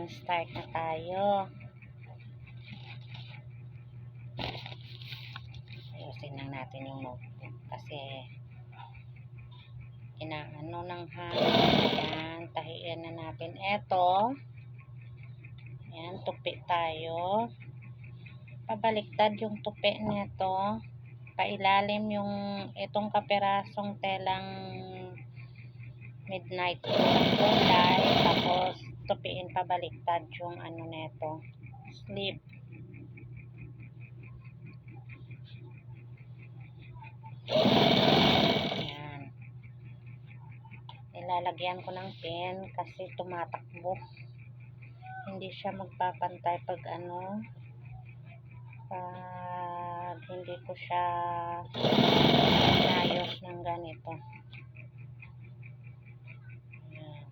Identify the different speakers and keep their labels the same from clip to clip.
Speaker 1: Ayan, start na tayo. Ayusin lang natin yung notebook kasi inaano ng hangin. Ayan, tahiyan na natin. Eto, ayan, tupi tayo. Pabaliktad yung tupi nito. Pailalim yung itong kaperasong telang midnight kulay. Tapos, tupiin pabaliktad yung ano neto. Sleep. Ayan. Nilalagyan ko ng pen kasi tumatakbo. Hindi siya magpapantay pag ano, pag hindi ko siya inayos ng ganito. Ayan.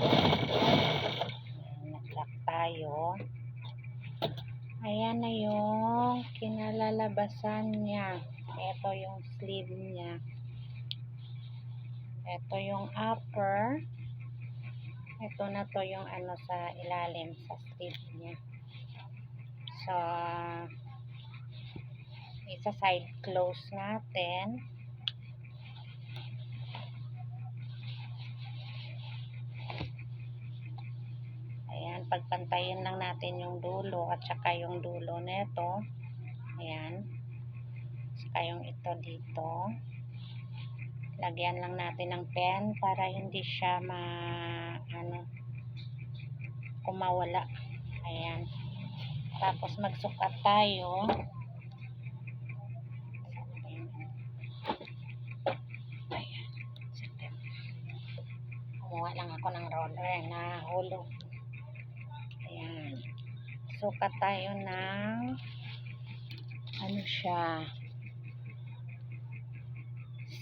Speaker 1: Ayan, nag-lock tayo. Ayan na yung kinalalabasan niya. Ito yung sleeve niya. Ito yung upper. Ito na to yung ano sa ilalim sa sleeve niya. So, isa side close natin. Ayan, pagpantayin lang natin yung dulo at saka yung dulo nito. Ayan. Saka yung ito dito. Lagyan lang natin ng pen para hindi siya ma ano kumawala. Ayan. Tapos magsukat tayo. Ayan. Kumuha lang ako ng roller na hulog. Ayan. Sukat tayo ng ano siya?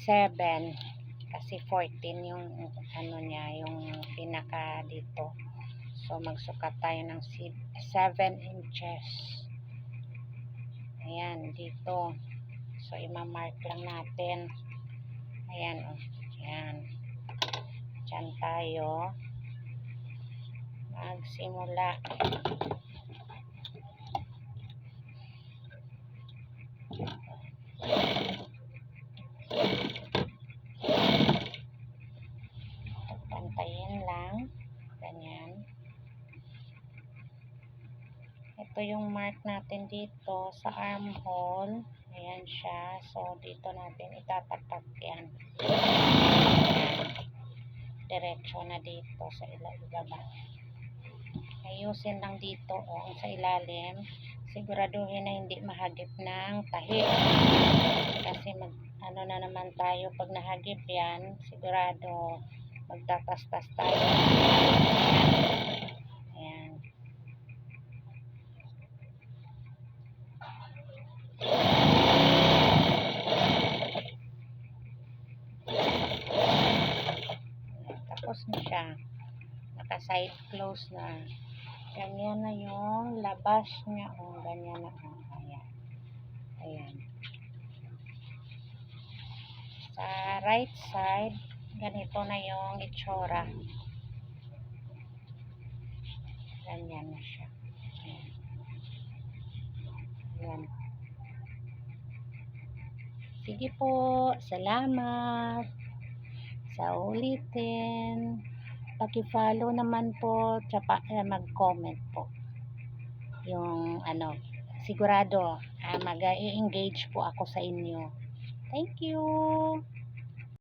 Speaker 1: 7 kasi 14 yung ano niya yung pinaka dito. So magsukat tayo ng 7 inches. Ayan dito. So imamark lang natin. Ayan o ayan. Dyan tayo. Magsimula pantayin lang ganyan ito yung mark natin dito sa armhole. Ayan siya. So dito natin itatapat yan. Diretso na dito sa ibaba ayusin lang dito o sa ilalim. Siguraduhin na hindi mahagip ng tahi. Kasi mag ano na naman tayo pag nahagip yan sigurado magtatastas tayo ayan Ayan, tapos na siya. Naka side close na. Ganyan na yung labas niya. O ganyan na. O ayan. Ayan. Sa right side ganito na yung itsura. Ganyan na siya. Ayan. Ayan. Sige po. Salamat sa ulitin paki-follow naman po tsaka eh, mag-comment po. Yung ano sigurado ah, mag-engage po ako sa inyo. Thank you